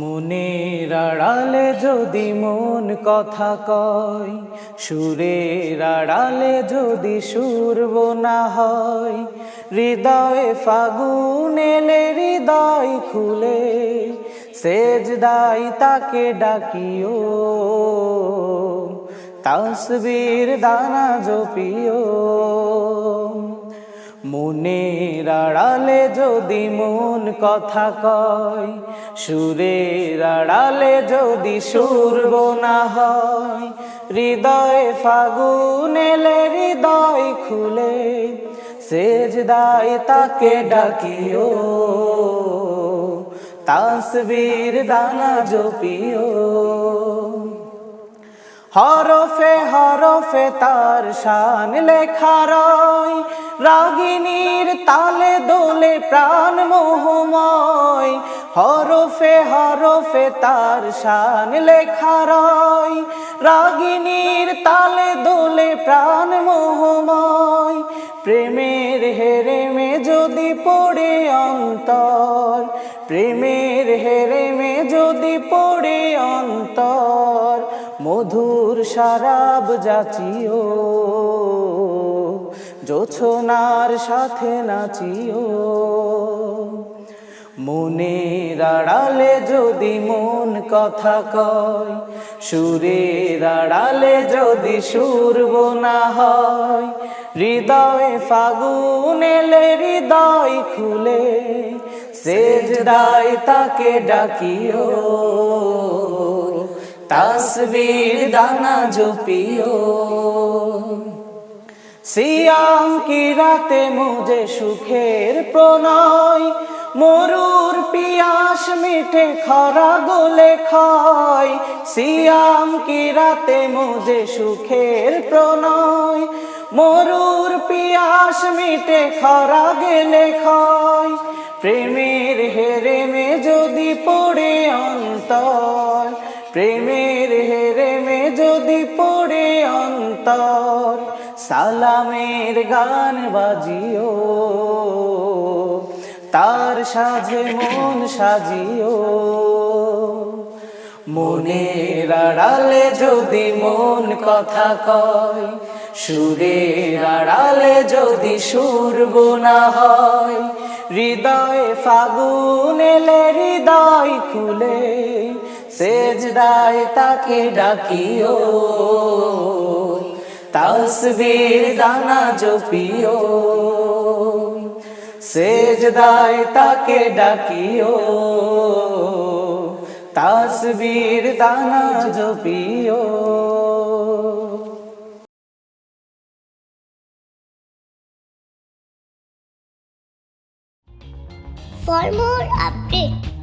মনের আড়ালে যদি মন কথা কয়, সুরের আড়ালে যদি সুরব না হয়, হৃদয়ে ফাগুন এলে হৃদয় খুলে সেজ দাই তাকে ডাকিও, তাসবীর দানা জপিও। মনের আড়ালে যদি মন কথা কয়, সুরের আড়ালে যদি সুরব না হয়, হৃদয়ে ফাগুন এলে হৃদয় খুলে সেজ দায় তাকে ডাকিও, তাসবীর দানা জপিও। হরফে হরফে তার শান লেখা রয়। রাগিনীর তালে দোলে প্রাণ মোহময়। হরফে হরফে তার শান লেখা রয়। রাগিনীর তালে দোলে প্রাণ মোহময়। প্রেমের হেরে মে যদি পড়ে অন্তর। প্রেমের হেরে মে যদি পড়ে অন্তর। মধুর শারাব যাচিও, জোছনার সাথে নাচিও। মনের আড়ালে যদি মন কথা কয়, সুরের আড়ালে যদি সুরব না হয়, হৃদয় ফাগুন এলে হৃদয় খুলে সেজ দায় তাকে ডাকিও। তাসবীর দানা জপিও। সিয়াম কি রাতে মুজে সুখের প্রণয়? মরুর পিয়াস মিঠে খরা গোলে খায় সিয়াম কি রাতে মুজে সুখের প্রণয়? মরুর পিয়াস মিটে খরা গেলে খায় প্রেমের হেরেমে যদি পড়ে অন্তর প্রেমের হেরেমে যদি পড়ে অন্তর, সালামের গান বাজিও, তার সাজে মন সাজিও। মনের আড়ালে যদি মন কথা কয়, সুরের আড়ালে যদি সুর না হয়, হৃদয় ফাগুন এলে হৃদয় খুলে সেজদায় তাকে ডাকিও তাসবীর দানা জপিও সেজদায় তাকে ডাকিও তাসবীর দানা জপিও। For more updates,